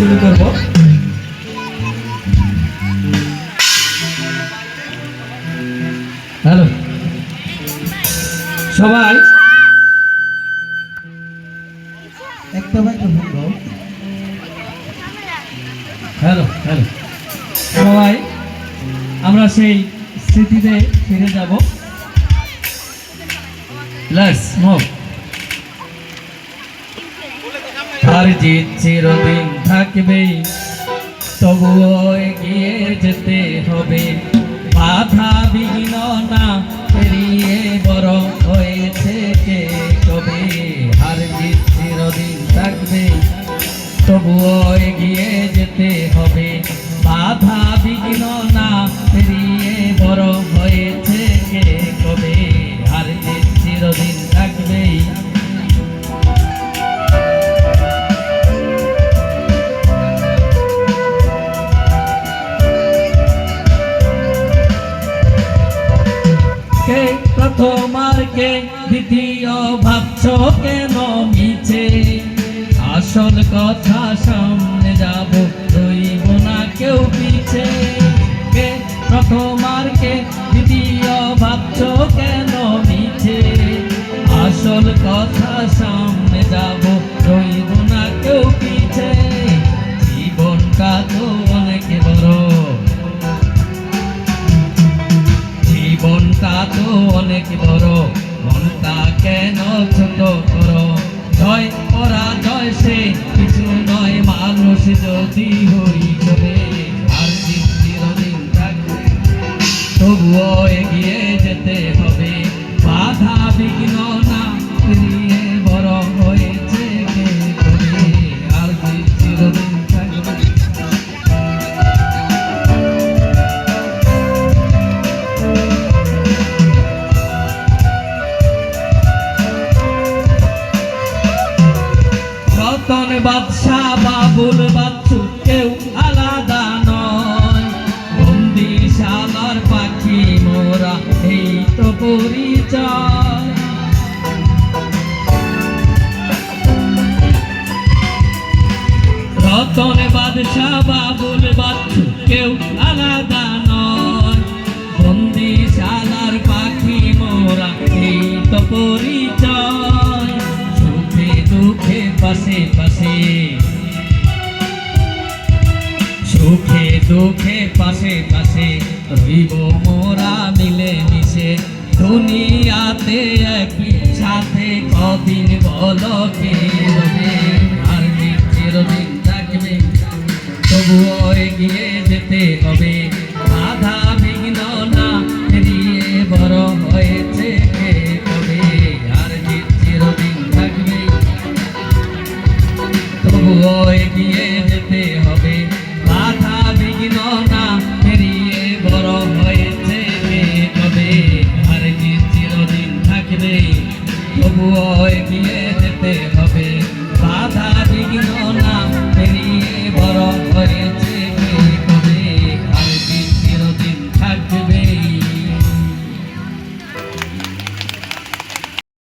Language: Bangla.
শুরু করব। হ্যালো। সবাই। একটা মাইক্রোফোন হ্যালো হ্যালো। সবাই আমরা সেই স্মৃতিতে ফিরে যাব। লেটস মুভ আর জিত চিরদিন থাকবে, তবুও এগিয়ে যেতে হবে। বাধা বিঘ্ন না পেরিয়ে বড় হয়েছে কে কবে? আর চিরদিন থাকবে, তবুও এগিয়ে যেতে হবে। বাধা আর কে দ্বিতীয় ভাবছ কেন মিছে? আসল কথা সামনে তো অনেক বড়, মনটা কেন ছোট করো? জয় করা জয় সে কিছু নয়, মানুষ যদি হই রতন বাদশাহ বাবুল বাচ্চু কেউ আলাদা নয়। বন্দিশালার পাখি মোরা, এই তো পরিচয়। রতন বাদশাহ বাবুল বাচ্চু কেউ আলাদা নয়। বন্দিশালার পাখি মোরা, এই তো পরিচয় পাশে পাশে সুখে দুঃখে পাশে পাশে রইব মোরা মিলে মিশে দুনিয়াতে একই সাথে কদিন বলো কে yeah.